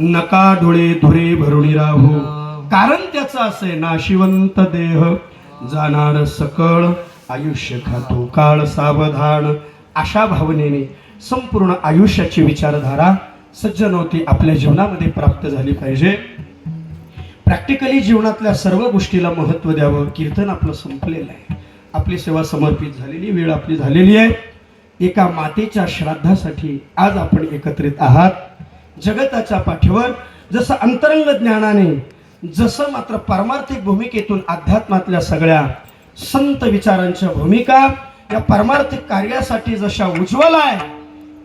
नका डोळे धुरे भरुणी राहो. कारण त्याचं असे नाशिवंत देह. जाणार सकळ आयुष्य खातो काळ सावधान. अशा भावनेने संपूर्ण आयुष्याची विचारधारा सज्जनवती आपल्या जीवनामध्ये प्राप्त झाली पाहिजे. प्रॅक्टिकली जीवनातल्या सर्व गोष्टीला महत्त्व द्यावं. कीर्तन आपलं संपलेलं आहे. आपली सेवा समर्पित झालेली वेळ आपली झालेली आहे. एका मातेच्या श्राद्धासाठी आज आपण एकत्रित आहात. जगताच्या पाठीवर जसं अंतरंग ज्ञानाने जसं मात्र पारमार्थिक भूमिकेतून अध्यात्मातल्या सगळ्या संत विचारांच्या भूमिका या पारमार्थिक कार्यासाठी जशा उज्ज्वल आहे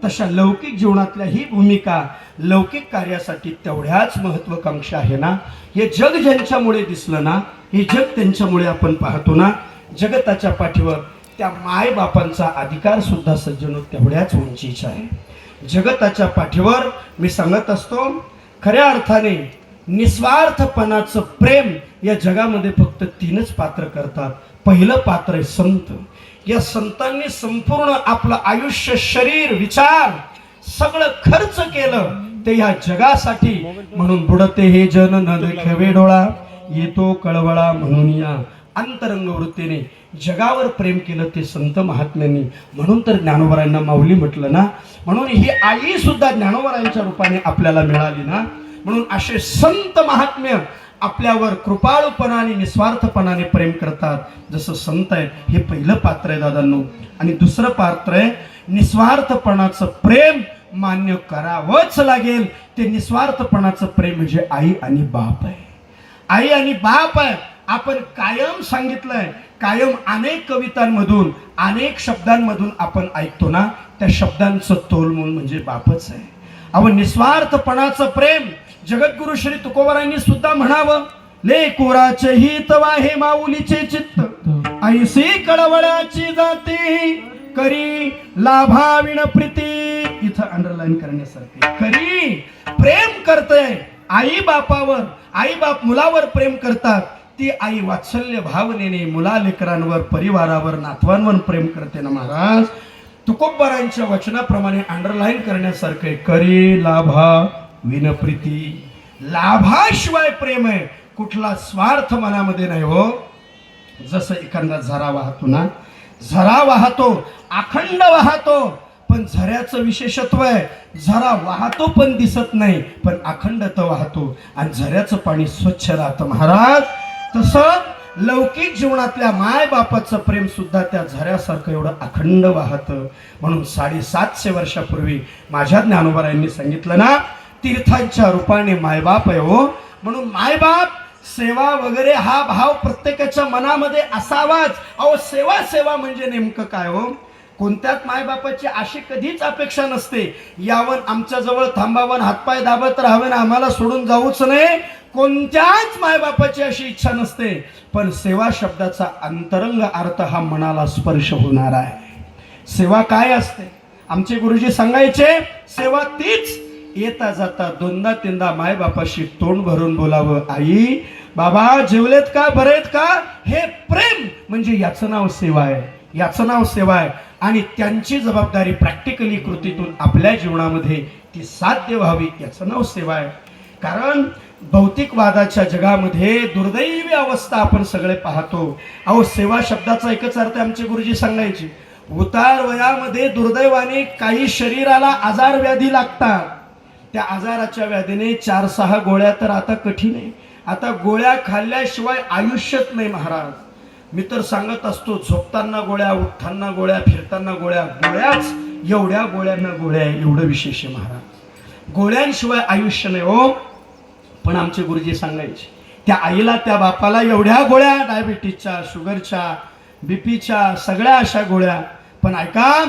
तशा लौकिक जीवनातल्या ही भूमिका लौकिक कार्यासाठी तेवढ्याच महत्वाकांक्षा आहे ना? हे जग ज्यांच्यामुळे दिसलं ना हे जग त्यांच्यामुळे आपण पाहतो ना? जगताच्या पाठीवर त्या मायबापांचा अधिकार सुद्धा सज्जनो तेवढ्याच उंचीचा आहे. जगताच्या पाठीवर मी सांगत असतो खऱ्या अर्थाने निस्वार्थपणाचं प्रेम या जगामध्ये फक्त तीनच पात्र करतात. पहिलं पात्र आहे संत. या संतांनी संपूर्ण आपलं आयुष्य शरीर विचार सगळं खर्च केलं ते या जगासाठी. म्हणून बुडते हे जन न खेवे डोळा. येतो कळवळा म्हणून या. अंतरंग वृत्तीने जगावर प्रेम केलं ते संत महात्म्यांनी. म्हणून तर ज्ञानोबरांना माऊली म्हटलं ना म्हणून ही आई सुद्धा ज्ञानोबरांच्या रूपाने आपल्याला मिळाली ना. म्हणून असे संत महात्म्य आपल्यावर कृपाळूपणाने निस्वार्थपणाने प्रेम करतात. जसं संत आहे हे पहिलं पात्र आहे दादांनो. आणि दुसरं पात्र आहे निस्वार्थपणाचं प्रेम मान्य करावंच लागेल. ते निस्वार्थपणाचं प्रेम म्हणजे आई आणि बाप आहे. आई आणि बाप आहे. आपण कायम सांगितलंय कायम अनेक कवितांमधून अनेक शब्दांमधून आपण ऐकतो ना त्या शब्दांचं तोलमोल म्हणजे बापच आहे. अहो निस्वार्थपणाचं प्रेम जगद्गुरु श्री तुकोबरांनी सुद्धा म्हणावं ले कोराचे हित वाहे माऊलीचे चित्त ऐसी कळवळ्याची जाती करी लाभाविण प्रीती. इथं अंडरलाईन करण्यासारखे करी प्रेम करते आई बापावर आई बाप मुलावर प्रेम करतात ती आई वात्सल्य भावनेने मुला लेकरांवर परिवारावर नातवांवर प्रेम करते ना महाराज? तुकोबारांच्या वचनाप्रमाणे अंडरलाईन करण्यासारखे करी लाभा विनप्रीती. लाभाशिवाय प्रेम आहे कुठला स्वार्थ मनामध्ये नाही हो. जसं एखादा झरा वाहतो ना झरा वाहतो अखंड वाहतो पण झऱ्याचं विशेषत्व आहे झरा वाहतो पण दिसत नाही पण अखंड तर वाहतो आणि झऱ्याचं पाणी स्वच्छ राहतं. महाराज तसं लौकिक जीवनातल्या माय बापाचं प्रेम सुद्धा त्या झऱ्यासारखं एवढं अखंड वाहतं. म्हणून साडेसातशे वर्षापूर्वी माझ्या ज्ञानोबरायांनी सांगितलं ना तीर्थांच्या रूपाने मायबाप आहे हो. म्हणून मायबाप सेवा वगैरे हा भाव प्रत्येकाच्या मनामध्ये असावाच. अहो सेवा सेवा म्हणजे नेमकं काय हो? कोणत्याच मायबापाची अशी कधीच अपेक्षा नसते. यावर आमच्या जवळ थांबावं हातपाय दाबत राहावे आम्हाला सोडून जाऊच नाही कोणत्याच मायबापाची अशी इच्छा नसते पण सेवा शब्दाचा अंतरंग अर्थ हा मनाला स्पर्श होणार आहे. सेवा काय असते? आमचे गुरुजी सांगायचे सेवा तीच येता जाता दोनदा तीनदा मायबापाशी तोंड भरून बोलावं आई बाबा जेवलेत का? बरेत का? हे प्रेम म्हणजे याचं नाव सेवा आहे. याचं नाव सेवा आहे. आणि त्यांची जबाबदारी प्रॅक्टिकली कृतीतून आपल्या जीवनामध्ये ती साध्य व्हावी याचं नाव सेवा आहे. कारण भौतिकवादाच्या जगामध्ये दुर्दैवी अवस्था आपण सगळे पाहतो. अहो सेवा शब्दाचा एकच अर्थ आमचे गुरुजी सांगायचे. उतार वयामध्ये दुर्दैवाने काही शरीराला आजार व्याधी लागतात. त्या आजाराच्या व्याधीने चार सहा गोळ्या तर आता कठीण आहे. आता गोळ्या खाल्ल्याशिवाय आयुष्यच नाही महाराज. मी तर सांगत असतो झोपताना गोळ्या उठताना गोळ्या फिरताना गोळ्या गोळ्याच एवढ्या गोळ्यांना गोळ्या आहे एवढं विशेष आहे महाराज. गोळ्यांशिवाय आयुष्य नाही हो. पण आमचे गुरुजी सांगायचे त्या आईला त्या बापाला एवढ्या गोळ्या डायबिटीजच्या शुगरच्या बीपीच्या सगळ्या अशा गोळ्या. पण ऐका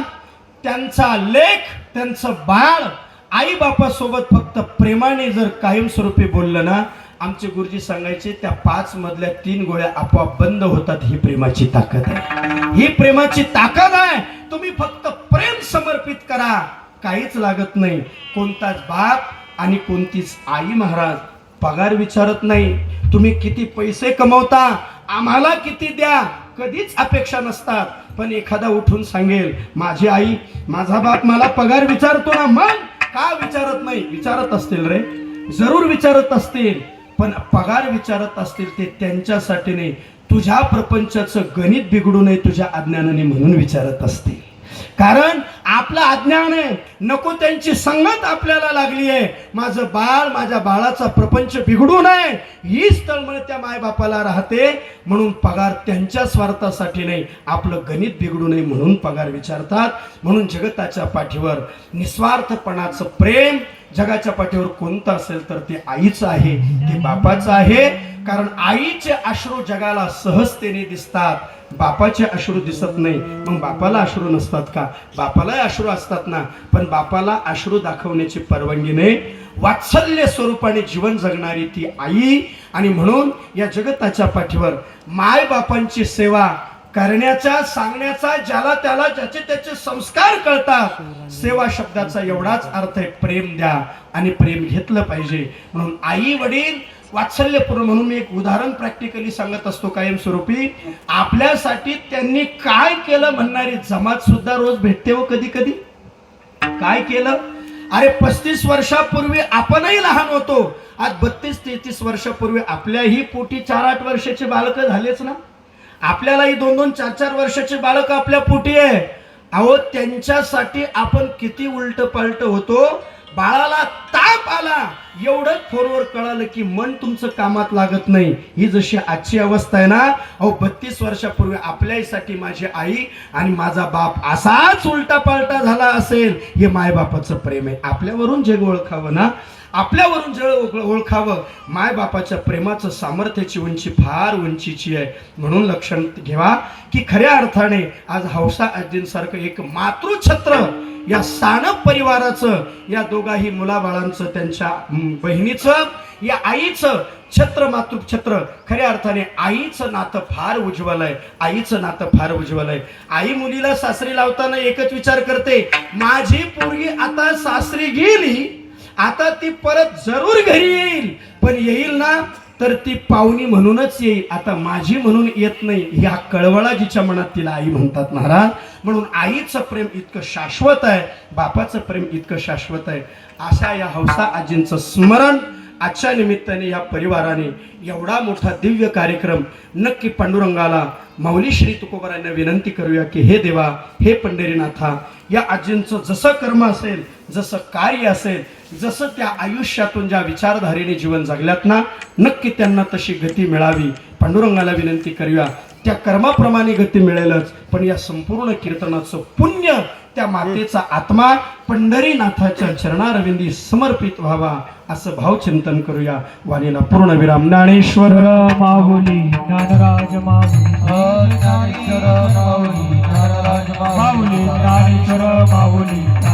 त्यांचा लेख त्यांचं बाळ आई बापासोबत फक्त प्रेमाने जर कायमस्वरूपी बोललं ना आमचे गुरुजी सांगायचे त्या पाच मधल्या तीन गोळ्या आपोआप बंद होतात ही प्रेमाची ताकद आहे. ही प्रेमाची ताकद आहे. तुम्ही फक्त प्रेम समर्पित करा. काहीच लागत नाही. कोणताच बाप आणि कोणतीच आई महाराज पगार विचारत नाही. तुम्ही किती पैसे कमवता आम्हाला किती द्या कधीच अपेक्षा नसतात. पण एखादा उठून सांगेल माझी आई माझा बाप मला पगार विचारतो ना मग का विचारत नाही? विचारत असतील रे. जरूर विचारत असतील पण पगार विचारत असतील ते त्यांच्यासाठी नाही तुझ्या प्रपंचाचं गणित बिघडू नये तुझ्या अज्ञानाने म्हणून विचारत असतील. कारण आपलं अज्ञान आहे. नको त्यांची संगत आपल्याला लागली आहे. माझं बाळ माझ्या बाळाचा प्रपंच बिघडू नये. हीच तळमळ त्या मायबापाला राहते. म्हणून पगार त्यांच्या स्वार्थासाठी नाही. आपलं गणित बिघडू नये म्हणून पगार विचारतात. म्हणून जगताच्या पाठीवर निस्वार्थपणाचं प्रेम जगाच्या पाठीवर कोणतं असेल तर ते आईचं आहे ते बापाचं आहे. कारण आईचे अश्रू जगाला सहजतेने दिसतात. बापाचे अश्रू दिसत नाही. मग बापाला अश्रू नसतात का? बापालाही अश्रू असतात ना. पण बापाला अश्रू दाखवण्याची परवानगी नाही. वात्सल्य स्वरूपाने जीवन जगणारी ती आई. आणि म्हणून या जगताच्या पाठीवर माय बापांची सेवा करण्याचा सांगण्याचा ज्याला त्याला ज्याचे त्याचे संस्कार कळतात सेवा शब्दाचा एवढाच अर्थ आहे प्रेम द्या आणि प्रेम घेतलं पाहिजे. म्हणून आई वडील वात्सल्यपूर्ण म्हणून मी एक उदाहरण प्रॅक्टिकली सांगत असतो कायमस्वरूपी. आपल्यासाठी त्यांनी काय केलं म्हणणारी जमात सुद्धा रोज भेटते हो कधी कधी? काय केलं? अरे पस्तीस वर्षापूर्वी आपणही लहान होतो. आज बत्तीस तेहतीस वर्षापूर्वी आपल्याही पोटी चार आठ वर्षाचे बालक झालेच ना? आपल्यालाही दोन दोन चार चार वर्षाचे बालक आपल्या पोटी आहे. अहो त्यांच्यासाठी आपण किती उलट पालट होतो? बाळाला ताप आला. एवढं फोनवर कळालं की मन तुमचं कामात लागत नाही. ही जशी आजची अवस्था आहे ना अहो बत्तीस वर्षापूर्वी आपल्यासाठी माझी आई आणि माझा बाप असाच उलटा पालटा झाला असेल. हे मायबापाचं प्रेम आहे. आपल्यावरून जग ओळखावं ना आपल्यावरून जळ ओळख- ओळखावं. मायबापाच्या प्रेमाचं सामर्थ्याची उंची फार उंचीची आहे. म्हणून लक्षात घ्यावा की खऱ्या अर्थाने आज हौसा आजींसारखं एक मातृछत्र या सानप परिवाराचं या दोघाही मुलाबाळांचं त्यांच्या बहिणीचं या आईचं छत्र मातृछत्र खऱ्या अर्थाने आईचं नातं फार उज्ज्वल आहे. आईचं नातं फार उज्ज्वल आहे. आई मुलीला सासरी लावताना एकच विचार करते माझी पोरगी आता सासरी गेली आता ती परत जरूर घरी येईल. पण येईल ना तर ती पाहुणी म्हणूनच येईल. आता माझी म्हणून येत नाही. ह्या कळवळा जिच्या मनात तिला आई म्हणतात महाराज म्हणून आईचं प्रेम इतकं शाश्वत आहे बापाचं प्रेम इतकं शाश्वत आहे. अशा या हौसा आजींचं स्मरण आजच्या निमित्ताने या परिवाराने एवढा मोठा दिव्य कार्यक्रम नक्की पांडुरंगाला माऊली श्री तुकोबरांना विनंती करूया की हे देवा हे पंढरीनाथा या आजींचं जसं कर्म असेल जसं कार्य असेल जसं त्या आयुष्यातून ज्या विचारधारेने जीवन जगल्यात ना नक्की त्यांना तशी गती मिळावी. पांडुरंगाला विनंती करूया त्या कर्माप्रमाणे गती मिळेलच पण या संपूर्ण कीर्तनाचं पुण्य त्या मातेचा आत्मा पंढरीनाथाच्या चरणारविंदी समर्पित व्हावा असं भावचिंतन करूया. वाणीला पूर्ण विराम. ज्ञानेश्वर माहुली ज्ञानराज माहुली ज्ञानेश्वर माहुली ज्ञानराज माहुली ज्ञानेश्वर माहुली